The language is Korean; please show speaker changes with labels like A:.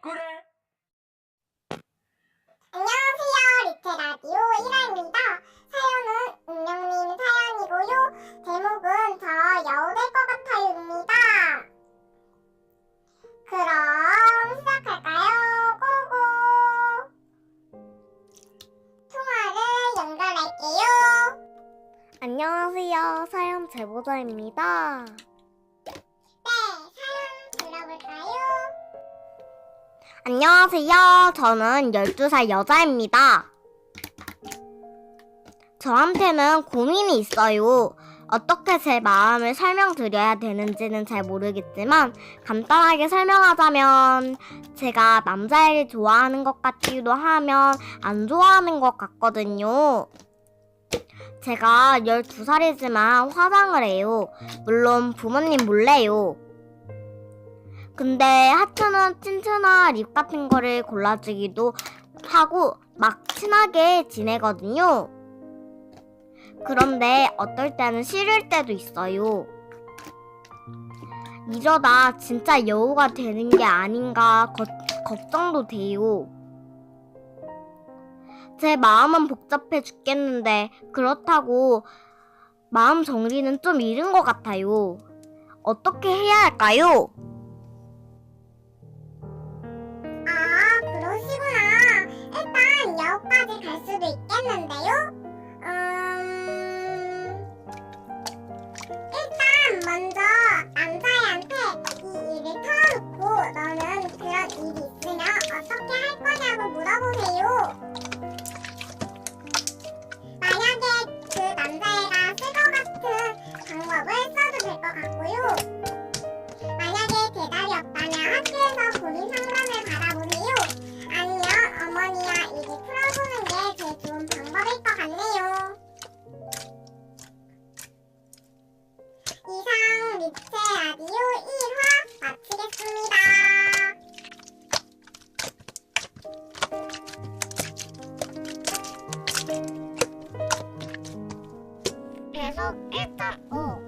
A: 그래. 안녕하세요. 리테 라디오 1화입니다.
B: 사연은 운영님 사연이고요. 제목은 더 여우 될 것 같아요입니다. 그럼 시작할까요? 고고. 통화를 연결할게요.
A: 안녕하세요. 사연 제보자입니다. 안녕하세요. 저는 12살 여자입니다. 저한테는 고민이 있어요. 어떻게 제 마음을 설명드려야 되는지는 잘 모르겠지만 간단하게 설명하자면 제가 남자애를 좋아하는 것 같기도 하면 안 좋아하는 것 같거든요. 제가 12살이지만 화장을 해요. 물론 부모님 몰래요. 근데 하트는 틴트나 립 같은 거를 골라주기도 하고 막 친하게 지내거든요. 그런데 어떨 때는 싫을 때도 있어요. 이러다 진짜 여우가 되는 게 아닌가 거- 걱정도 돼요. 제 마음은 복잡해 죽겠는데 그렇다고 마음 정리는 좀 잃은 것 같아요. 어떻게 해야 할까요?
B: 수도 있겠는데요? 방법일 것 같네요. 이상 리체 라디오 1화 마치겠습니다.
A: 계속 1.5